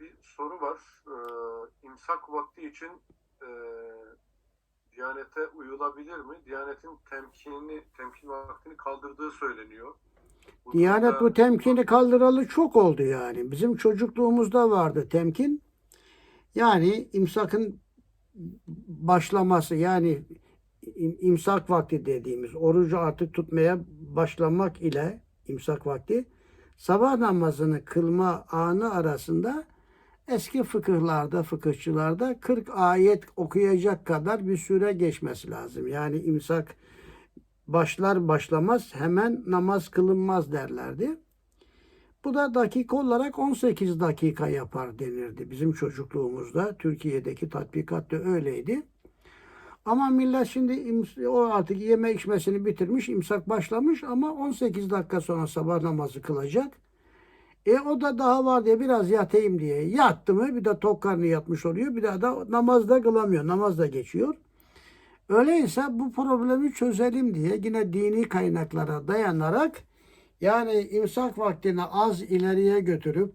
bir soru var. Ee, imsak vakti için e, Diyanete uyulabilir mi? Diyanetin temkinini, temkin vaktini kaldırdığı söyleniyor. Bu Diyanet durumda- bu temkini kaldıralı çok oldu yani. Bizim çocukluğumuzda vardı temkin. Yani imsakın başlaması yani im- imsak vakti dediğimiz orucu artık tutmaya başlamak ile imsak vakti sabah namazını kılma anı arasında eski fıkıhlarda, fıkıhçılarda 40 ayet okuyacak kadar bir süre geçmesi lazım. Yani imsak başlar başlamaz hemen namaz kılınmaz derlerdi. Bu da dakika olarak 18 dakika yapar denirdi bizim çocukluğumuzda. Türkiye'deki tatbikat da öyleydi. Ama millet şimdi o artık yeme içmesini bitirmiş, imsak başlamış ama 18 dakika sonra sabah namazı kılacak. E o da daha var diye biraz yatayım diye yattı mı bir de tok karnı yatmış oluyor. Bir daha da namazda kılamıyor. Namaz da geçiyor. Öyleyse bu problemi çözelim diye yine dini kaynaklara dayanarak yani imsak vaktini az ileriye götürüp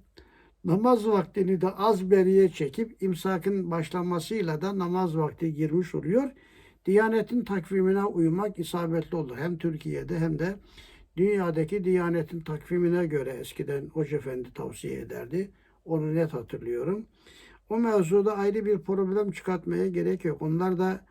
namaz vaktini de az beriye çekip imsakın başlamasıyla da namaz vakti girmiş oluyor. Diyanetin takvimine uymak isabetli olur. Hem Türkiye'de hem de dünyadaki Diyanetin takvimine göre eskiden Hoca Efendi tavsiye ederdi. Onu net hatırlıyorum. O mevzuda ayrı bir problem çıkartmaya gerek yok. Onlar da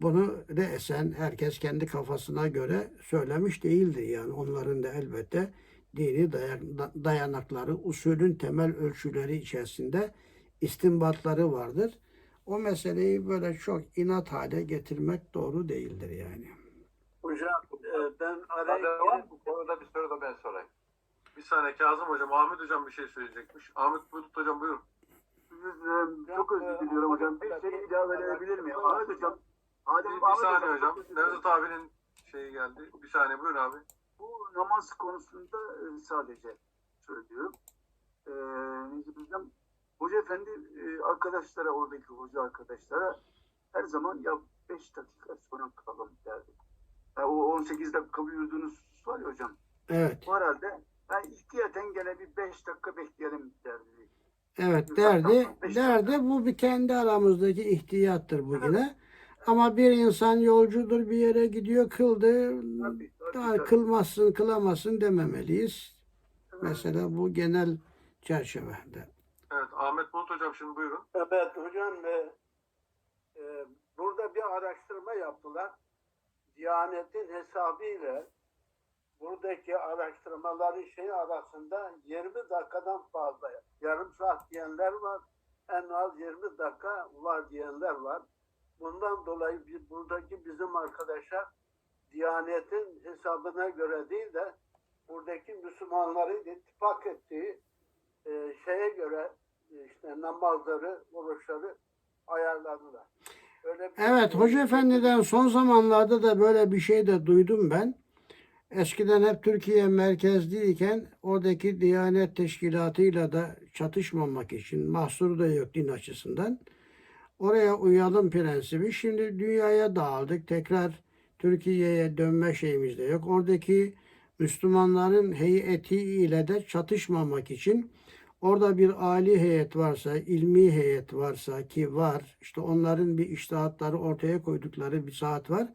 bunu reesen herkes kendi kafasına göre söylemiş değildir. Yani onların da elbette dini dayan- dayanakları, usulün temel ölçüleri içerisinde istinbatları vardır. O meseleyi böyle çok inat hale getirmek doğru değildir yani. Hocam e, ben araya girip Bu konuda bir soru da ben sorayım. Bir saniye Kazım Hocam, Ahmet Hocam bir şey söyleyecekmiş. Ahmet Bulut Hocam buyurun. e, çok özür diliyorum hocam. Bir şey ilave edebilir miyim? Ahmet hocam. Adem Bir, bir saniye hocam. Nevzat abinin şeyi geldi. Bir saniye buyurun abi. Bu namaz konusunda e, sadece söylüyorum. E, Necip Hocam, Hoca Efendi e, arkadaşlara, oradaki hoca arkadaşlara her zaman ya 5 dakika sonra kalalım derdi. O 18 dakika buyurduğunuz var ya hocam. Evet. O herhalde yani ihtiyaten gene bir 5 dakika bekleyelim derdi. Evet derdi. Derdi bu bir kendi aramızdaki ihtiyattır bu yine. Ama bir insan yolcudur bir yere gidiyor kıldı. Tabii, tabii, Daha tabii. kılmazsın kılamazsın dememeliyiz. Evet. Mesela bu genel çerçevede. Evet Ahmet Bulut Hocam şimdi buyurun. Evet hocam e, e, burada bir araştırma yaptılar. Diyanetin hesabıyla buradaki araştırmaların şey arasında 20 dakikadan fazla yarım saat diyenler var. En az 20 dakika var diyenler var. Bundan dolayı bir, buradaki bizim arkadaşlar Diyanetin hesabına göre değil de buradaki Müslümanların ittifak ettiği e, şeye göre e, işte namazları, oruçları ayarladılar. Evet Hoca Efendi'den son zamanlarda da böyle bir şey de duydum ben. Eskiden hep Türkiye merkezliyken oradaki Diyanet Teşkilatı'yla da çatışmamak için mahsuru da yok din açısından. Oraya uyalım prensibi. Şimdi dünyaya dağıldık. Tekrar Türkiye'ye dönme şeyimiz de yok. Oradaki Müslümanların heyeti ile de çatışmamak için orada bir ali heyet varsa, ilmi heyet varsa ki var, işte onların bir iştahatları ortaya koydukları bir saat var.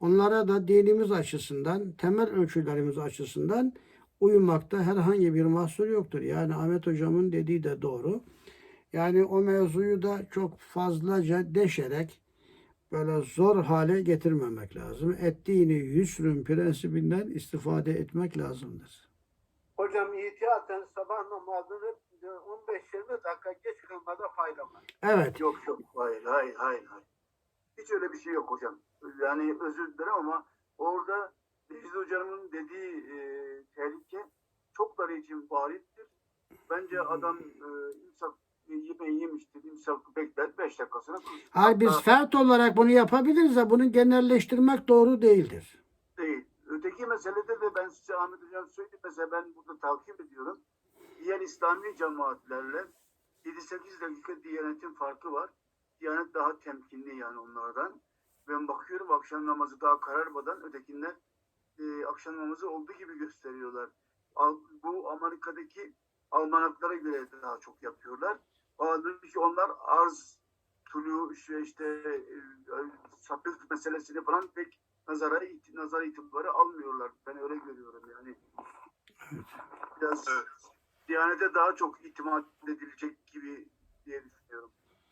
Onlara da dinimiz açısından, temel ölçülerimiz açısından uymakta herhangi bir mahsur yoktur. Yani Ahmet Hocam'ın dediği de doğru. Yani o mevzuyu da çok fazlaca deşerek böyle zor hale getirmemek lazım. Ettiğini yüsrün prensibinden istifade etmek lazımdır. Hocam ihtiyaten sabah namazını 15-20 dakika geç kılmada fayda var. Evet. Yok yok hayır hayır hayır hayır. Hiç öyle bir şey yok hocam. Yani özür dilerim ama orada Reis hocamın dediği e, tehlike çokları için varittir. Bence adam e, imsak yemeği yemiştir. İmsak bekler 5 dakikasına. Hayır biz fert olarak bunu yapabiliriz de bunu genelleştirmek doğru değildir. Meselede de ben size Ahmet Hocam söyleyeyim. Mesela ben burada takip ediyorum. Diğer İslami cemaatlerle 7-8 dakika Diyanet'in farkı var. Diyanet daha temkinli yani onlardan. Ben bakıyorum akşam namazı daha kararmadan ötekiler e, akşam namazı olduğu gibi gösteriyorlar. Al, bu Amerika'daki almanaklara göre daha çok yapıyorlar. Halbuki onlar arz tulu işte, işte e, sapık meselesini falan pek nazara nazar itibarı almıyorlar. Ben öyle görüyorum yani. Biraz Evet. Diyanete daha çok itimat edilecek gibi diye düşünüyorum.